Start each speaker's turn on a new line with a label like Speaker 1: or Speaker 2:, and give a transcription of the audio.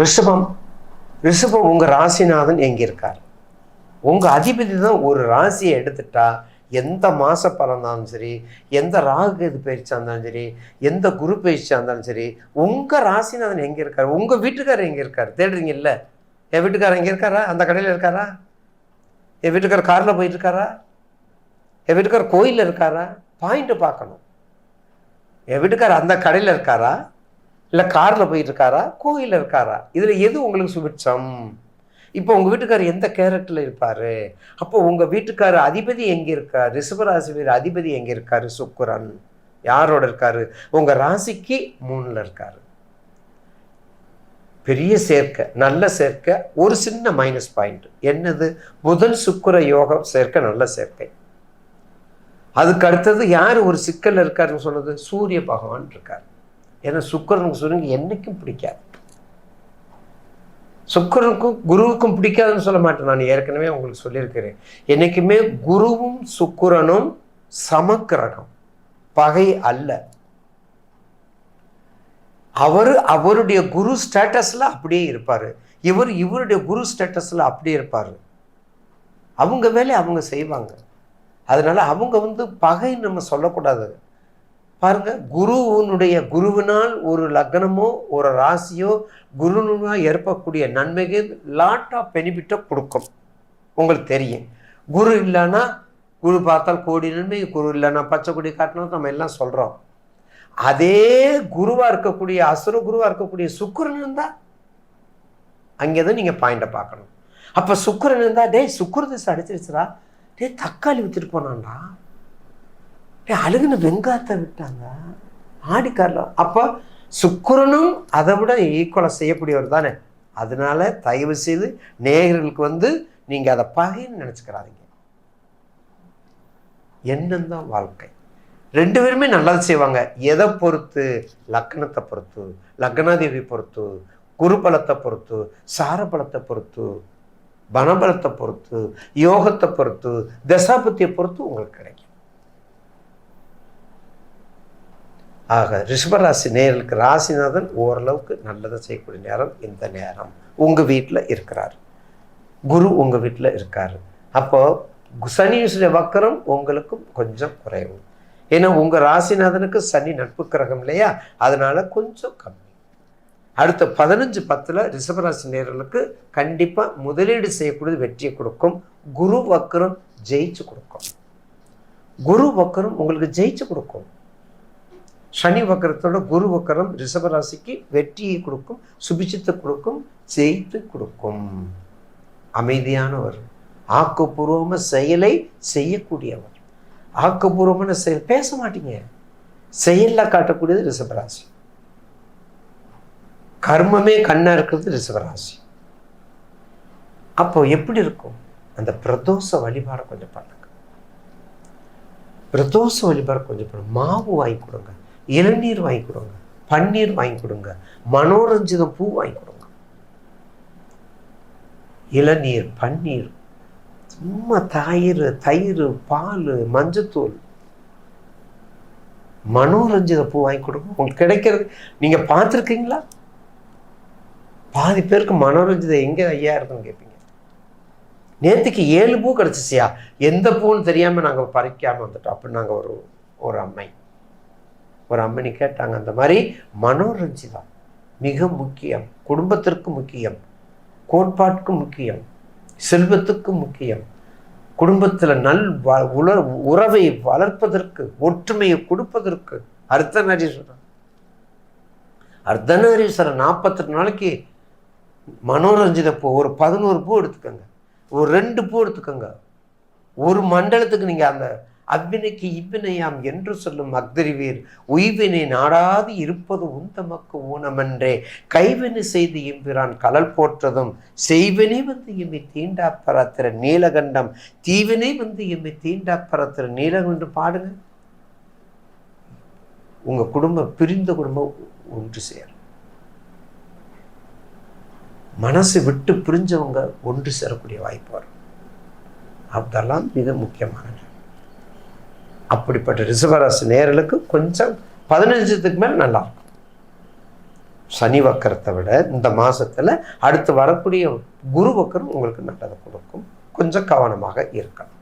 Speaker 1: ரிஷபம் ரிஷபம் உங்கள் ராசிநாதன் எங்கே இருக்கார் உங்கள் அதிபதி தான் ஒரு ராசியை எடுத்துட்டா எந்த மாத பலனாலும் இருந்தாலும் சரி எந்த ராகு இது பயிற்சியாக இருந்தாலும் சரி எந்த குரு பயிற்சியாக இருந்தாலும் சரி உங்கள் ராசிநாதன் எங்கே இருக்கார் உங்கள் வீட்டுக்காரர் எங்கே இருக்கார் தேடுறீங்க இல்லை என் வீட்டுக்காரர் எங்கே இருக்காரா? அந்த கடையில் இருக்காரா? என் வீட்டுக்காரர் காரில் போயிட்டு இருக்காரா? என் வீட்டுக்காரர் கோயிலில் இருக்காரா? பாயிண்ட்டு பார்க்கணும். என் வீட்டுக்காரர் அந்த கடையில் இருக்காரா? இல்லை காரில் போயிட்டு இருக்காரா கோயிலில் இருக்காரா? இதில் எது உங்களுக்கு சுபிட்சம்? இப்போ உங்கள் வீட்டுக்கார் எந்த கேரக்டரில் இருப்பார்? அப்போ உங்கள் வீட்டுக்கார் அதிபதி எங்கே இருக்கார்? ரிஷபராசி அதிபதி எங்கே இருக்கார்? சுக்குரன். யாரோட இருக்காரு? உங்கள் ராசிக்கு மூணில் இருக்காரு. பெரிய சேர்க்கை நல்ல சேர்க்கை ஒரு சின்ன மைனஸ் பாயிண்ட் என்னது? முதல் சுக்குர யோகம் சேர்க்கை நல்ல சேர்க்கை. அதுக்கு அடுத்தது யார் ஒரு சிக்கல் இருக்காருன்னு சொன்னது சூரிய பகவான் இருக்கார். ஏன்னா சுக்கரனுக்கு சூரியனுக்கு என்னைக்கும் பிடிக்காது. சுக்கரனுக்கும் குருவுக்கும் பிடிக்காதுன்னு சொல்ல மாட்டேன். நான் ஏற்கனவே உங்களுக்கு சொல்லியிருக்கிறேன். என்றைக்குமே குருவும் சுக்கரனும் சமக்கிரகம். பகை அல்ல. அவர் அவருடைய குரு ஸ்டேட்டஸில் அப்படியே இருப்பார். இவர் இவருடைய குரு ஸ்டேட்டஸில் அப்படியே இருப்பார். அவங்க வேலையை அவங்க செய்வாங்க. அதனால் அவங்க வந்து பகைன்னு நம்ம சொல்லக்கூடாது. பாருங்க குருவனுடைய குருவினால் ஒரு லக்னமோ ஒரு ராசியோ குருவினால் ஏற்படக்கூடிய நன்மைகள் லாட் ஆஃப் பெனிஃபிட்டை கொடுக்கும். உங்களுக்கு தெரியும். குரு இல்லைன்னா குரு பார்த்தால் கோடி நன்மை குரு இல்லைன்னா பச்சை கொடி காட்டினா நம்ம எல்லாம் சொல்கிறோம் அதே குருவாக இருக்கக்கூடிய அசுர குருவாக இருக்கக்கூடிய சுக்கிரன் இருந்தா அங்கே தான் நீங்கள் பாயிண்டை பார்க்கணும். அப்போ சுக்கிரன் இருந்தால் டேய் சுக்கிர திசை அடிச்சிருச்சுடா. டேய் தக்காளி விற்றுட்டு போனான்டா. அழுகுன வெங்காயத்தை விட்டாங்க. ஆடிக்காரில். அப்போ சுக்கரனும் அதை விட ஈக்குவலாக செய்யக்கூடியவர் தானே. அதனால தயவு செய்து நேயர்களுக்கு வந்து நீங்கள் அதை பகைன்னு நினச்சிக்கிறாதீங்க. என்னந்தான் தான் வாழ்க்கை. ரெண்டு பேருமே நல்லது செய்வாங்க. எதை பொறுத்து? லக்னத்தை பொறுத்து லக்னாதேவி பொறுத்து குருபலத்தை பொறுத்து சாரபலத்தை பொறுத்து பணபலத்தை பொறுத்து யோகத்தை பொறுத்து தசாபத்தியை பொறுத்து உங்களுக்கு கிடைக்கும். ஆக ரிஷபராசி நேர்களுக்கு ராசிநாதன் ஓரளவுக்கு நல்லதை செய்யக்கூடிய நேரம் இந்த நேரம். உங்கள் வீட்டில் இருக்கிறார். குரு உங்கள் வீட்டில் இருக்கார். அப்போது சனியுடைய வக்கரம் உங்களுக்கும் கொஞ்சம் குறைவு. ஏன்னா உங்கள் ராசிநாதனுக்கு சனி நட்பு கிரகம் இல்லையா? அதனால் கொஞ்சம் கம்மி. அடுத்த பதினஞ்சு பத்தில் ரிஷபராசி நேர்களுக்கு கண்டிப்பாக முதலீடு செய்யக்கூடியது வெற்றியை கொடுக்கும். குரு வக்கரம் ஜெயிச்சு கொடுக்கும். குரு வக்கரம் உங்களுக்கு ஜெயிச்சு கொடுக்கும். சனி வக்கரத்தோட குரு வக்கரம் ரிஷபராசிக்கு வெற்றியை கொடுக்கும் சுபிச்சித்தை கொடுக்கும் ஜெயித்து கொடுக்கும். அமைதியானவர் ஆக்கப்பூர்வமாக செயலை செய்யக்கூடியவர். ஆக்கப்பூர்வமான செயல் பேச மாட்டீங்க. செயலில் காட்டக்கூடியது ரிஷபராசி கர்மமே கண்ணா இருக்கிறது ரிஷபராசி அப்போ எப்படி இருக்கும்? அந்த பிரதோஷ வழிபாடை கொஞ்சம் பண்ணுங்க. பிரதோஷ வழிபாடு கொஞ்சம் பண்ணுங்க. மாவு வாங்கி கொடுங்க. இளநீர் வாங்கி கொடுங்க பன்னீர் வாங்கி கொடுங்க மனோரஞ்சிதம் பூ வாங்கி கொடுங்க. இளநீர் பன்னீர் சும்மா தயிர் தயிர் பால் மஞ்சத்தூள். மனோரஞ்சித பூ வாங்கி கொடுங்க. உங்களுக்கு கிடைக்கிறது நீங்க பார்த்துருக்கீங்களா? பாதி பேருக்கு மனோரஞ்சிதம் எங்க ஐயா இருக்குன்னு கேட்பீங்க நேற்றுக்கு ஏழு பூ கிடச்சிச்சியா? எந்த பூன்னு தெரியாமல் நாங்கள் பறிக்காமல் வந்துட்டோம். அப்படின்னு நாங்கள் ஒரு ஒரு அம்மை. ஒரு அம்மனி கேட்டாங்க அந்த மாதிரி மனோரஞ்சிதம் மிக முக்கியம். குடும்பத்திற்கு முக்கியம். கோட்பாட்டுக்கு முக்கியம். செல்வத்துக்கு முக்கியம். குடும்பத்தில் நல் வ உல உறவை வளர்ப்பதற்கு ஒற்றுமையை கொடுப்பதற்கு அர்த்தநாரீஸ்வரர் அர்த்தநாரீஸ்வரர் நாற்பத்தெட்டு நாளைக்கு மனோரஞ்சித பூ ஒரு பதினோரு பூ எடுத்துக்கோங்க. ஒரு ரெண்டு பூ எடுத்துக்கோங்க. ஒரு மண்டலத்துக்கு நீங்கள் அந்த அவ்வினைக்கு இவ்வினையாம் என்று சொல்லும் அக்திரிவீர் உய்வினை நாடாது இருப்பது உந்தமக்கு ஊனமன்றே. கைவினை செய்து எம்பிரான் கலல் போற்றதும் செய்வினை வந்து எம்மை தீண்டா பரத்திர நீலகண்டம் தீவினை வந்து எம்மை தீண்டா பரத்திர நீலகண்டம் பாடுங்க. உங்க குடும்பம் பிரிந்த குடும்பம் ஒன்று சேரும். மனசு விட்டு பிரிஞ்சவங்க ஒன்று சேரக்கூடிய வாய்ப்பு வரும். அதெல்லாம் மிக முக்கியமான அப்படிப்பட்ட ரிசர்வராசி நேரலுக்கு கொஞ்சம் பதினஞ்சுத்துக்கு மேல் நல்லா சனி வக்கரத்தை விட இந்த மாதத்தில் அடுத்து வரக்கூடிய குரு வக்கரம் உங்களுக்கு நல்லதை கொடுக்கும். கொஞ்சம் கவனமாக இருக்கலாம்.